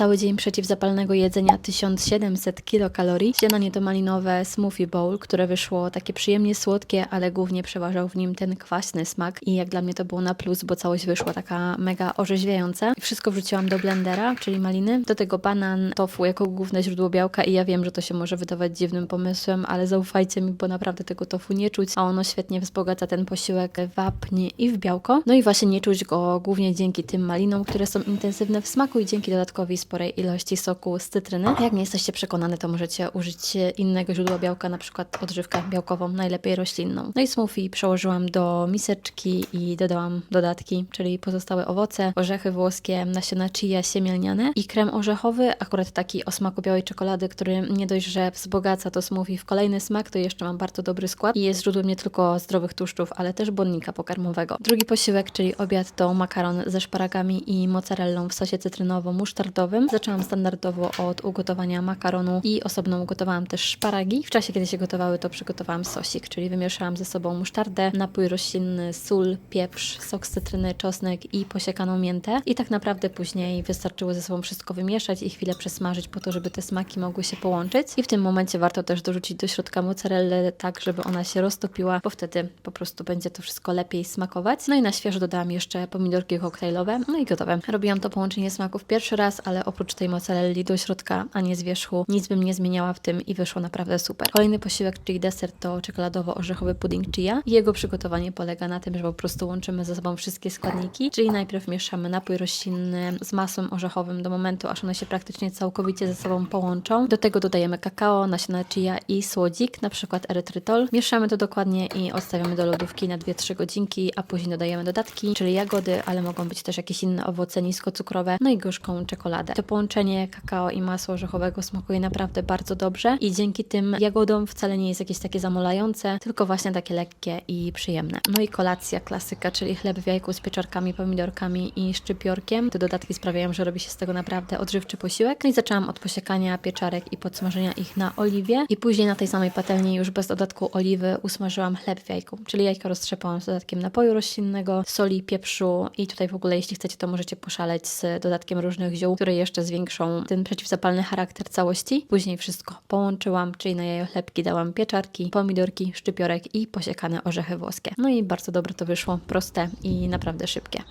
cały dzień przeciwzapalnego jedzenia 1700 kilokalorii. Śniadanie to malinowe smoothie bowl, które wyszło takie przyjemnie słodkie, ale głównie przeważał w nim ten kwaśny smak i jak dla mnie to było na plus, bo całość wyszła taka mega orzeźwiająca. I wszystko wrzuciłam do blendera, czyli maliny. Do tego banan, tofu jako główne źródło białka i ja wiem, że to się może wydawać dziwnym pomysłem, ale zaufajcie mi, bo naprawdę tego tofu nie czuć, a ono świetnie wzbogaca ten posiłek wapnie i w białko. No i właśnie nie czuć go głównie dzięki tym malinom, które są intensywne w smaku i dzięki dodatkowi sporej ilości soku z cytryny. Jak nie jesteście przekonane, to możecie użyć innego źródła białka, na przykład odżywkę białkową, najlepiej roślinną. No i smoothie przełożyłam do miseczki i dodałam dodatki, czyli pozostałe owoce, orzechy włoskie, nasiona chia, siemielniane i krem orzechowy, akurat taki o smaku białej czekolady, który nie dość, że wzbogaca to smoothie w kolejny smak, to jeszcze mam bardzo dobry skład i jest źródłem nie tylko zdrowych tłuszczów, ale też błonnika pokarmowego. Drugi posiłek, czyli obiad to makaron ze szparagami i mozzarellą w sosie cytrynowo-musztardowym. Zaczęłam standardowo od ugotowania makaronu i osobno ugotowałam też szparagi. W czasie, kiedy się gotowały, to przygotowałam sosik, czyli wymieszałam ze sobą musztardę, napój roślinny, sól, pieprz, sok z cytryny, czosnek i posiekaną miętę. I tak naprawdę później wystarczyło ze sobą wszystko wymieszać i chwilę przesmażyć po to, żeby te smaki mogły się połączyć. I w tym momencie warto też dorzucić do środka mozzarellę tak, żeby ona się roztopiła, bo wtedy po prostu będzie to wszystko lepiej smakować. No i na świeżo dodałam jeszcze pomidorki koktajlowe, no i gotowe. Robiłam to połączenie smaków pierwszy raz, ale oprócz tej mozzarelli do środka, a nie z wierzchu, nic bym nie zmieniała w tym i wyszło naprawdę super. Kolejny posiłek, czyli deser, to czekoladowo-orzechowy pudding chia. Jego przygotowanie polega na tym, że po prostu łączymy ze sobą wszystkie składniki, czyli najpierw mieszamy napój roślinny z masłem orzechowym do momentu, aż one się praktycznie całkowicie ze sobą połączą. Do tego dodajemy kakao, nasiona chia i słodzik, na przykład erytrytol. Mieszamy to dokładnie i odstawiamy do lodówki na 2-3 godzinki, a później dodajemy dodatki, czyli jagody, ale mogą być też jakieś inne owoce niskocukrowe, no i gorzką czekoladę. To połączenie kakao i masła orzechowego smakuje naprawdę bardzo dobrze i dzięki tym jagodom wcale nie jest jakieś takie zamulające, tylko właśnie takie lekkie i przyjemne. No i kolacja klasyka, czyli chleb w jajku z pieczarkami, pomidorkami i szczypiorkiem. Te dodatki sprawiają, że robi się z tego naprawdę odżywczy posiłek. No i zaczęłam od posiekania pieczarek i podsmażenia ich na oliwie i później na tej samej patelni już bez dodatku oliwy usmażyłam chleb w jajku, czyli jajka roztrzepałam z dodatkiem napoju roślinnego, soli, pieprzu i tutaj w ogóle jeśli chcecie to możecie poszaleć z dodatkiem różnych ziół, które jeszcze zwiększą ten przeciwzapalny charakter całości. Później wszystko połączyłam, czyli na jajo chlebki dałam pieczarki, pomidorki, szczypiorek i posiekane orzechy włoskie. No i bardzo dobre to wyszło, proste i naprawdę szybkie.